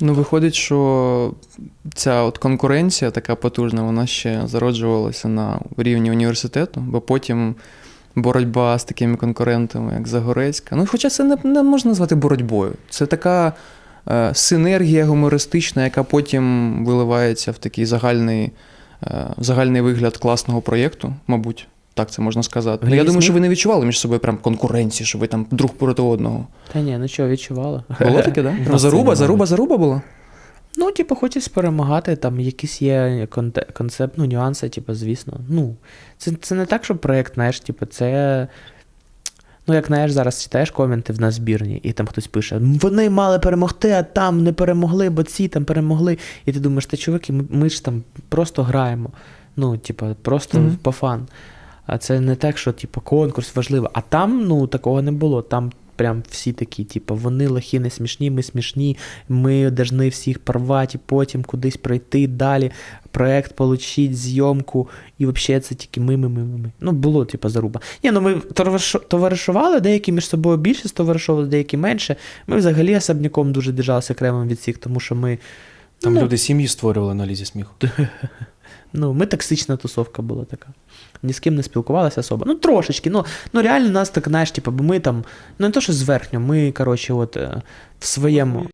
Ну, виходить, що ця от конкуренція така потужна, вона ще зароджувалася на рівні університету, бо потім боротьба з такими конкурентами, як Загорецька. Ну, хоча це не, не можна назвати боротьбою. Це така е, синергія гумористична, яка потім виливається в такий загальний, е, загальний вигляд класного проєкту, мабуть. Так це можна сказати. Ну, я думаю, що ви не відчували між собою прям конкуренції, що ви там друг проти одного. Та ні, ну що, відчувала. Було таке, так? Да? Заруба, заруба, заруба була? Ну, типу, хочеться перемагати, там якісь є концепт, ну, нюанси, типу, звісно. Ну, це, це не так, що проєкт, знаєш, типу, це. Ну, як знаєш, зараз читаєш коменти в нас збірні, і там хтось пише: вони мали перемогти, а там не перемогли, бо ці там перемогли. І ти думаєш, та чуваки, ми, ми ж там просто граємо. Ну, типу, просто Мгм. по фан. А це не так, що типу, конкурс важливий. А там ну, такого не було. Там прям всі такі, типу, вони лохи не смішні, ми смішні, ми должны всіх порвати, потім кудись пройти далі, проект получить, зйомку, і взагалі це тільки ми, ми, ми, ми. Ну, було, типу, заруба. Ні, ну ми товаришували, деякі між собою більше товаришували, деякі менше. Ми взагалі особняком дуже держалися окремим від всіх, тому що ми, Там Ну. люди сім'ї створювали на лізі сміху. ну, ми токсична тусовка була така. Ні з ким не спілкувалися особо. Ну, трошечки. Ну, ну реально нас так, знаєш, типу, бо ми там, ну не то, що зверхньо, ми, коротше, от е, в своєму.